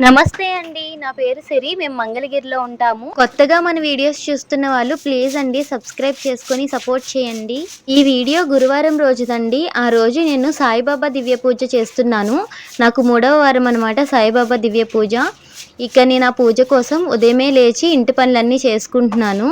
నమస్తే అండి. నా పేరు సిరి. మేము మంగళగిరిలో ఉంటాము. కొత్తగా మన వీడియోస్ చూస్తున్న వాళ్ళు ప్లీజ్ అండి సబ్స్క్రైబ్ చేసుకొని సపోర్ట్ చేయండి. ఈ వీడియో గురువారం రోజుదండి. ఆ రోజు నేను సాయిబాబా దివ్య పూజ చేస్తున్నాను. నాకు మూడవ వారం అనమాట సాయిబాబా దివ్య పూజ. ఇక నేను ఆ పూజ కోసం ఉదయమే లేచి ఇంటి పనులన్నీ చేసుకుంటున్నాను.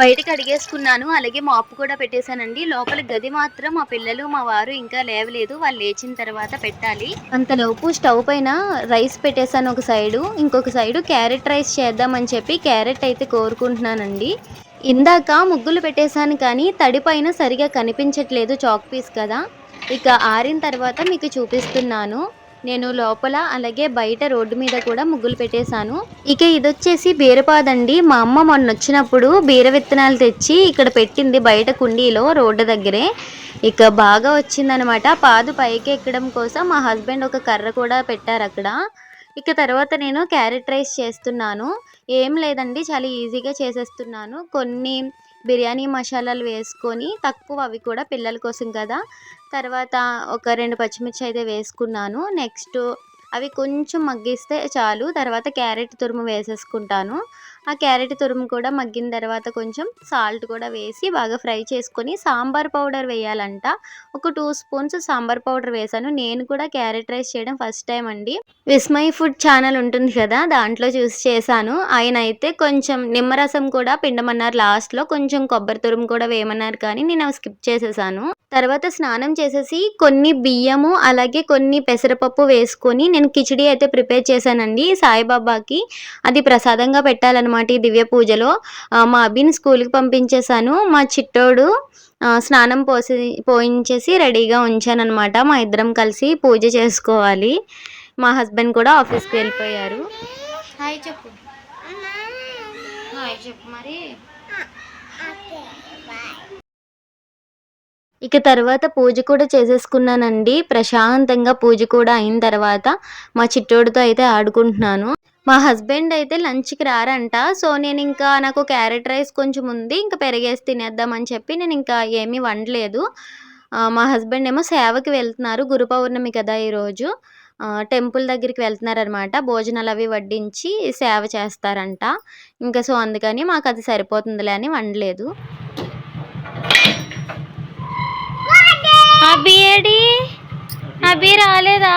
బయట అడిగేసుకున్నాను. అలాగే మాపు కూడా పెట్టేశానండి. లోపల గది మాత్రం మా పిల్లలు మా వారు ఇంకా లేవలేదు. వాళ్ళు లేచిన తర్వాత పెట్టాలి. అంతలోపు స్టవ్ పైన రైస్ పెట్టేశాను ఒక సైడు. ఇంకొక సైడు క్యారెట్ రైస్ చేద్దామని చెప్పి క్యారెట్ అయితే కోరుకుంటున్నానండి. ఇందాక ముగ్గులు పెట్టేశాను కానీ తడి పైన సరిగా కనిపించట్లేదు చాక్ పీస్ కదా. ఇక ఆరిన తర్వాత మీకు చూపిస్తున్నాను. నేను లోపల అలాగే బయట రోడ్డు మీద కూడా ముగ్గులు పెట్టేశాను. ఇక ఇది వచ్చేసి బీరపాదండి. మా అమ్మ మొన్న వచ్చినప్పుడు బీర విత్తనాలు తెచ్చి ఇక్కడ పెట్టింది బయట కుండీలో రోడ్డు దగ్గరే. ఇక బాగా వచ్చిందనమాట. పాదు పైకి ఎక్కడం కోసం మా హస్బెండ్ ఒక కర్ర కూడా పెట్టారు అక్కడ. ఇక తర్వాత నేను క్యారెట్ రైస్ చేస్తున్నాను. ఏం లేదండి చాలా ఈజీగా చేసేస్తున్నాను. కొన్ని బిర్యానీ మసాలాలు వేసుకొని తక్కువ అవి కూడా పిల్లల కోసం కదా. తర్వాత ఒక రెండు పచ్చిమిర్చి అయితే వేసుకున్నాను. నెక్స్ట్ అవి కొంచెం మగ్గిస్తే చాలు. తర్వాత క్యారెట్ తురుము వేసేసుకుంటాను. ఆ క్యారెట్ తురుము కూడా మగ్గిన తర్వాత కొంచెం సాల్ట్ కూడా వేసి బాగా ఫ్రై చేసుకొని సాంబార్ పౌడర్ వేయాలంట. ఒక టూ స్పూన్స్ సాంబార్ పౌడర్ వేసాను నేను కూడా క్యారెట్ రైస్ చేయడం ఫస్ట్ టైం అండి. విస్మయ్ ఫుడ్ ఛానల్ ఉంటుంది కదా దాంట్లో చూసి చేశాను. ఆయన అయితే కొంచెం నిమ్మరసం కూడా పిండమన్నారు లాస్ట్లో. కొంచెం కొబ్బరి తురుము కూడా వేయమన్నారు కానీ నేను అవి స్కిప్ చేసేసాను. తర్వాత స్నానం చేసేసి కొన్ని బియ్యము అలాగే కొన్ని పెసరపప్పు వేసుకొని నేను కిచిడి అయితే ప్రిపేర్ చేశానండి. సాయిబాబాకి అది ప్రసాదంగా పెట్టాలన్నమాట. ఈ దివ్య పూజలో. మా అబ్బిని స్కూల్కి పంపించేశాను. మా చిట్టోడు స్నానం పోసి పోయించేసి రెడీగా ఉంచానన్నమాట. మా ఇద్దరం కలిసి పూజ చేసుకోవాలి. మా హస్బెండ్ కూడా ఆఫీస్కి వెళ్ళిపోయారు. హాయ్ చెప్పు. హాయ్ చెప్పు మరి. ఇక తర్వాత పూజ కూడా చేసేసుకున్నానండి. ప్రశాంతంగా పూజ కూడా అయిన తర్వాత మా చిట్టోడితో అయితే ఆడుకుంటున్నాను. మా హస్బెండ్ అయితే లంచ్కి రారంట. సో నేను ఇంకా నాకు క్యారెట్ రైస్ కొంచెం ఉంది. ఇంకా పెరిగేసి తినేద్దామని చెప్పి నేను ఇంకా ఏమీ వండలేదు. మా హస్బెండ్ ఏమో సేవకి వెళ్తున్నారు. గురు పౌర్ణమి కదా ఈరోజు టెంపుల్ దగ్గరికి వెళ్తున్నారనమాట. భోజనాలు అవి వడ్డించి సేవ చేస్తారంట. ఇంకా సో అందుకని మాకు అది సరిపోతుందిలే అని వండలేదు. అబ్బి ఏడి? అబ్బి రాలేదా?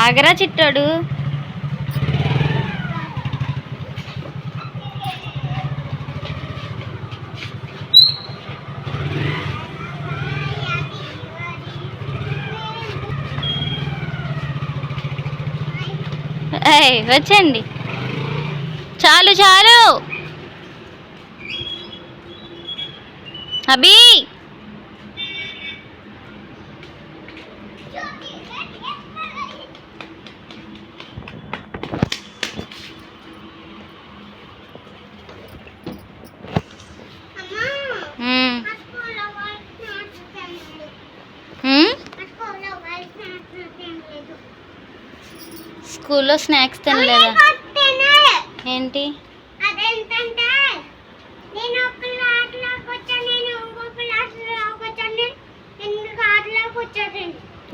ఆగరా చిట్టాడు. ఏయ్ వచ్చండి చాలు చాలు. అభి! స్కూల్లో స్నాక్స్ తినలేదా? ఏంటి?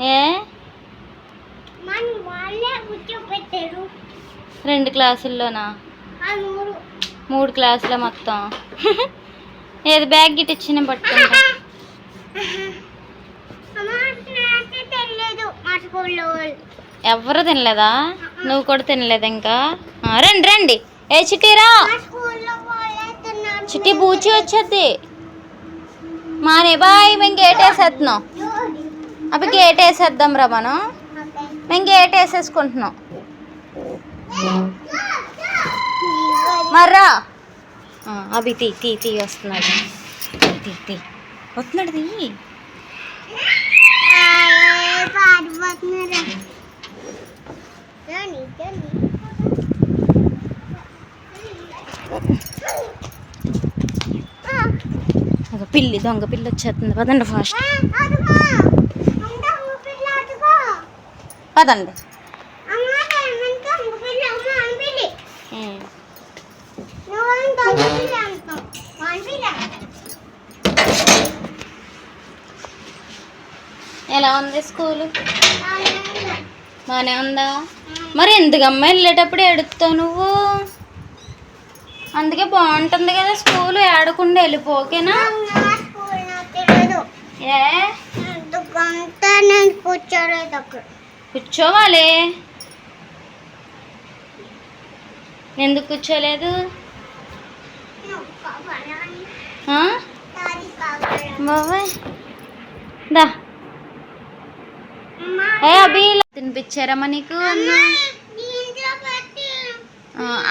ఏ? రెండు క్లాసుల్లోనా? మూడు. క్లాసుల మొత్తం. ఏది బ్యాగ్ గిట్ ఇచ్చిన పట్టుకుంటా? ఎవరు తినలేదా? నువ్వు కూడా తినలేదు ఇంకా? రండి రండి. ఏ చిట్టిరా చిట్టి బూచి వచ్చేది మానే బాయ్ మేము గేట్ వేసేస్తున్నాం అప్పుడు గేట్ వేసేద్దాం రా మనం. మేము గేట్ వేసేసుకుంటున్నాం. మర్రా. అవి తీ తీ తీ వస్తున్నాడు. తీ తీ వస్తున్నాడు తీ. అదో పిల్లి దొంగ పిల్లి వచ్చేస్తుంది. పదండి ఫాస్ట్. పదండి. ఎలా ఉంది స్కూలు? బాగానే ఉందా? మరి ఎందుకమ్మా వెళ్ళేటప్పుడు ఎడుస్తావు నువ్వు? అందుకే బాగుంటుంది కదా స్కూల్ ఏడకుండా వెళ్ళిపోకేనా ఏ? కూర్చోవాలి. ఎందుకు కూర్చోలేదు? బాబాయ్. దా. ఏ అభి తినిపించారమ్మా నీకు అన్న?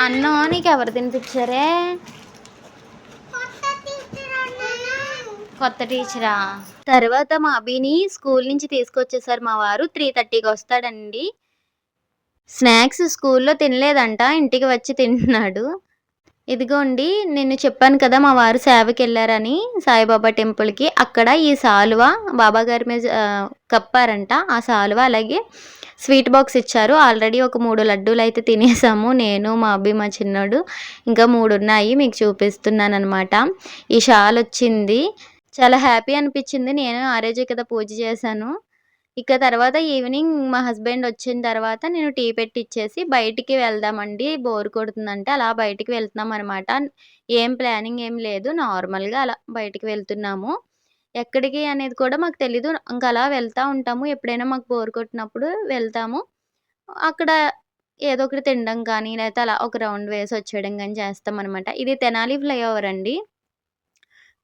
అన్నం నీకు ఎవరు తినిపించారే కొత్త టీచరా? తర్వాత మా అభిని స్కూల్ నుంచి తీసుకొచ్చేసారు మా వారు. త్రీ థర్టీకి వస్తాడండి. స్నాక్స్ స్కూల్లో తినలేదంట ఇంటికి వచ్చి తింటున్నాడు ఇదిగోండి నేను చెప్పాను కదా మా వారు సేవకి వెళ్ళారని సాయిబాబా టెంపుల్కి. అక్కడ ఈ సాలువ బాబా గారి మీద కప్పారంట. ఆ సాలువ అలాగే స్వీట్ బాక్స్ ఇచ్చారు. ఆల్రెడీ ఒక మూడు లడ్డూలు అయితే తినేసాము. నేను మా అబ్బి మా చిన్నోడు ఇంకా మూడు ఉన్నాయి మీకు చూపిస్తున్నాను అనమాట ఈ షాల్ వచ్చింది. చాలా హ్యాపీ అనిపించింది. నేను ఆ రోజే కదా పూజ చేశాను. ఇక తర్వాత ఈవినింగ్ మా హస్బెండ్ వచ్చిన తర్వాత నేను టీ పెట్టిచ్చేసి బయటికి వెళ్దామండి. బోర్ కొడుతుందంటే అలా బయటికి వెళ్తున్నాం అనమాట ఏం ప్లానింగ్ ఏం లేదు. నార్మల్గా అలా బయటికి వెళ్తున్నాము. ఎక్కడికి అనేది కూడా మాకు తెలీదు. ఇంకా అలా వెళ్తూ ఉంటాము. ఎప్పుడైనా మాకు బోర్ కొట్టినప్పుడు వెళ్తాము. అక్కడ ఏదో ఒకటి తినడం కానీ లేకపోతే అలా ఒక రౌండ్ వేసి వచ్చేయడం కానీ చేస్తాం అనమాట ఇది తెనాలి ఫ్లైఓవర్ అండి.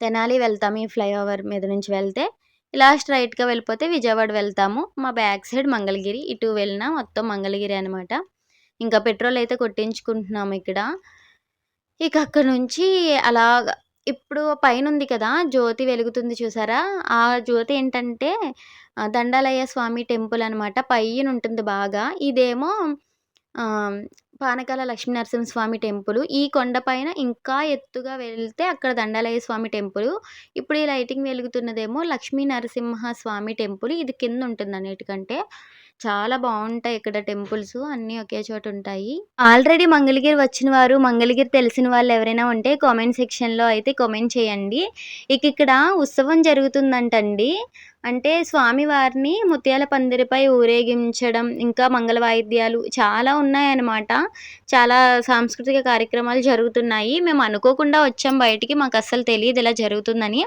తెనాలి వెళ్తాము ఈ ఫ్లైఓవర్ మీద నుంచి వెళ్తే. ఇలా స్ట్రైట్గా వెళ్ళిపోతే విజయవాడ వెళ్తాము. మా బ్యాక్ సైడ్ మంగళగిరి ఇటు వెళ్ళినా మొత్తం మంగళగిరి అనమాట ఇంకా పెట్రోల్ అయితే కొట్టించుకుంటున్నాము ఇక్కడ. ఇక అక్కడ నుంచి అలాగ ఇప్పుడు పైన ఉంది కదా జ్యోతి వెలుగుతుంది చూసారా? ఆ జ్యోతి ఏంటంటే దండాలయ్య స్వామి టెంపుల్ అనమాట పైన ఉంటుంది బాగా. ఇదేమో పానకాల లక్ష్మీనరసింహ స్వామి టెంపుల్. ఈ కొండపైన ఇంకా ఎత్తుగా వెళ్తే అక్కడ దండాలయ్య స్వామి టెంపుల్. ఇప్పుడు ఈ లైటింగ్ వెలుగుతున్నదేమో లక్ష్మీ నరసింహ స్వామి టెంపుల్. ఇది కింద ఉంటుంది అన్నిటికంటే. చాలా బాగుంటాయి ఇక్కడ టెంపుల్స్. అన్నీ ఒకే చోట ఉంటాయి. ఆల్రెడీ మంగళగిరి వచ్చిన వారు మంగళగిరి తెలిసిన వాళ్ళు ఎవరైనా ఉంటే కామెంట్ సెక్షన్లో అయితే కామెంట్ చేయండి. ఇక ఇక్కడ ఉత్సవం జరుగుతుందంటండి. అంటే స్వామివారిని ముత్యాల పందిరిపై ఊరేగించడం ఇంకా మంగళ వాయిద్యాలు చాలా ఉన్నాయన్నమాట చాలా సాంస్కృతిక కార్యక్రమాలు జరుగుతున్నాయి. మేము అనుకోకుండా వచ్చాం బయటికి. మాకస్సలు తెలియదు ఇలా జరుగుతుందని.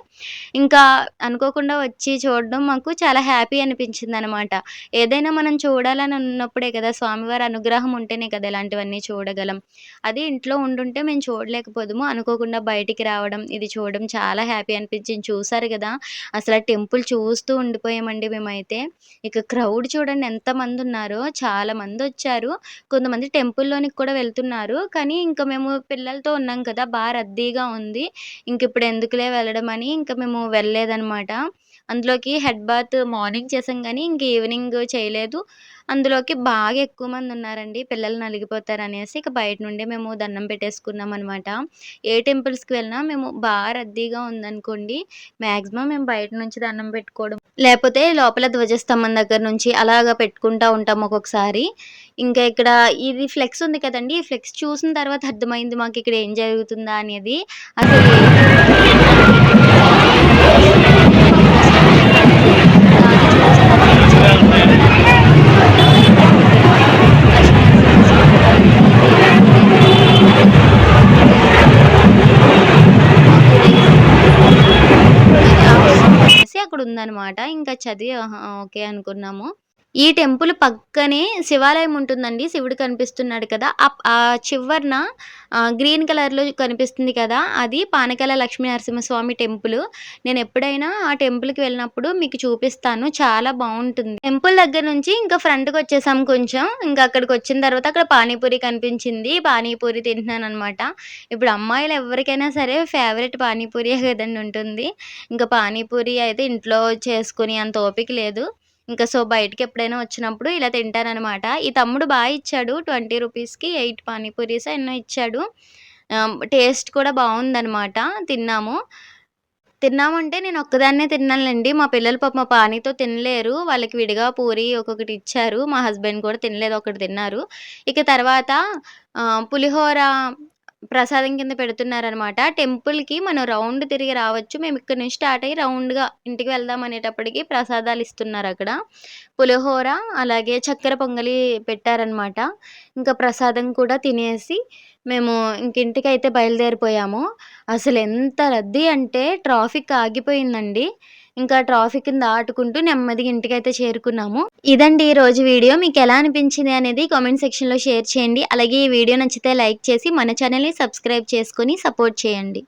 ఇంకా అనుకోకుండా వచ్చి చూడడం మాకు చాలా హ్యాపీ అనిపించింది అనమాట ఏదైనా మనం చూడాలని ఉన్నప్పుడే కదా! స్వామివారి అనుగ్రహం ఉంటేనే కదా! ఇలాంటివన్నీ చూడగలం. అది ఇంట్లో ఉండుంటే మేము చూడలేకపోదుము. అనుకోకుండా బయటికి రావడం, ఇది చూడడం చాలా హ్యాపీ అనిపించింది. చూసారు కదా అసలు ఆ టెంపుల్ చూస్తూ ఉండిపోయామండి మేమైతే. ఇక క్రౌడ్ చూడండి ఎంతమంది ఉన్నారో చాలా మందొచ్చారు. కొంతమంది టెంపుల్‌లోనికి కూడా వెళ్తున్నారు. కానీ ఇంకా మేము పిల్లలతో ఉన్నాం కదా! బాగా రద్దీగా ఉంది. ఇంక ఇప్పుడు ఎందుకులే వెళ్ళడం అని ఇంక మేము వెళ్ళలేదన్నమాట అందులోకి హెడ్ బాత్ మార్నింగ్ చేసాం కానీ ఇంక ఈవినింగ్ చేయలేదు. అందులోకి బాగా ఎక్కువ మంది ఉన్నారండి పిల్లలు నలిగిపోతారనేసి ఇక బయట నుండి మేము దండం పెట్టేసుకున్నాం అనమాట ఏ టెంపుల్స్‌కి వెళ్ళినా మేము బాగా రద్దీగా ఉందనుకోండి, మాక్సిమం మేము బయట నుంచి దండం పెట్టుకోవడం, లేకపోతే లోపల ధ్వజస్తంభం దగ్గర నుంచి అలాగా పెట్టుకుంటా ఉంటాం ఒక్కొక్కసారి. ఇంకా ఇక్కడ ఇది ఫ్లెక్స్ ఉంది కదండి ఈ ఫ్లెక్స్ చూసిన తర్వాత అర్థమైంది మాకు ఇక్కడ ఏం జరుగుతుందా అనేది. అసలు అక్కడ ఉందన్నమాట ఇంకా చదివి ఓకే అనుకున్నాము. ఈ టెంపుల్ పక్కనే శివాలయం ఉంటుందండి. శివుడు కనిపిస్తున్నాడు కదా! ఆ చివరన గ్రీన్ కలర్‌లో కనిపిస్తుంది కదా! అది పానకాల లక్ష్మీ నరసింహస్వామి నేను ఎప్పుడైనా ఆ టెంపుల్‌కి వెళ్ళినప్పుడు మీకు చూపిస్తాను. చాలా బాగుంటుంది టెంపుల్ దగ్గర నుంచి ఇంకా ఫ్రంట్కి వచ్చేసాం కొంచెం. ఇంకా అక్కడికి వచ్చిన తర్వాత అక్కడ పానీపూరి కనిపించింది. పానీపూరి తింటున్నాను అనమాట ఇప్పుడు అమ్మాయిలు ఎవరికైనా సరే ఫేవరెట్ పానీపూరి కదండీ ఉంటుంది. ఇంకా పానీపూరి అయితే ఇంట్లో చేసుకుని అంత ఓపిక లేదు. ఇంకా సో, బయటకి ఎప్పుడైనా వచ్చినప్పుడు ఇలా తింటాననమాట. ఈ తమ్ముడు బాగా ఇచ్చాడు. 20 రూపీస్‌కి ఎయిట్ పానీపూరీస్ ఎన్నో ఇచ్చాడు. టేస్ట్ కూడా బాగుందనమాట తిన్నాము. తిన్నామంటే నేను ఒక్కదాన్నే తిన్నానులెండి. మా పిల్లలు పాపం మా పానీతో తినలేరు. వాళ్ళకి విడిగా పూరి ఒక్కొక్కటి ఇచ్చారు. మా హస్బెండ్ కూడా తినలేదు. ఒకటి తిన్నారు. ఇక తర్వాత పులిహోర ప్రసాదం కింద పెడుతున్నారనమాట. టెంపుల్‌కి మనం రౌండ్ తిరిగి రావచ్చు. మేము ఇక్కడి నుంచి స్టార్ట్ అయ్యి రౌండ్‌గా ఇంటికి వెళ్దాం అనేటప్పటికి ప్రసాదాలు ఇస్తున్నారు అక్కడ పులిహోర అలాగే చక్కెర పొంగలి పెట్టారనమాట. ఇంకా ప్రసాదం కూడా తినేసి మేము ఇంకింటికి అయితే బయలుదేరిపోయాము. అసలు ఎంత రద్దీ అంటే ట్రాఫిక్ ఆగిపోయిందండి. ఇంకా ట్రాఫిక్‌ని దాటుకుంటూ నెమ్మదిగా ఇంటికైతే చేరుకున్నాము. ఇదండి ఈ రోజు వీడియో. మీకు ఎలా అనిపించింది అనేది కామెంట్ సెక్షన్‌లో షేర్ చేయండి. అలాగే ఈ వీడియో నచ్చితే లైక్ చేసి మన ఛానల్ని సబ్స్క్రైబ్ చేసుకొని సపోర్ట్ చేయండి.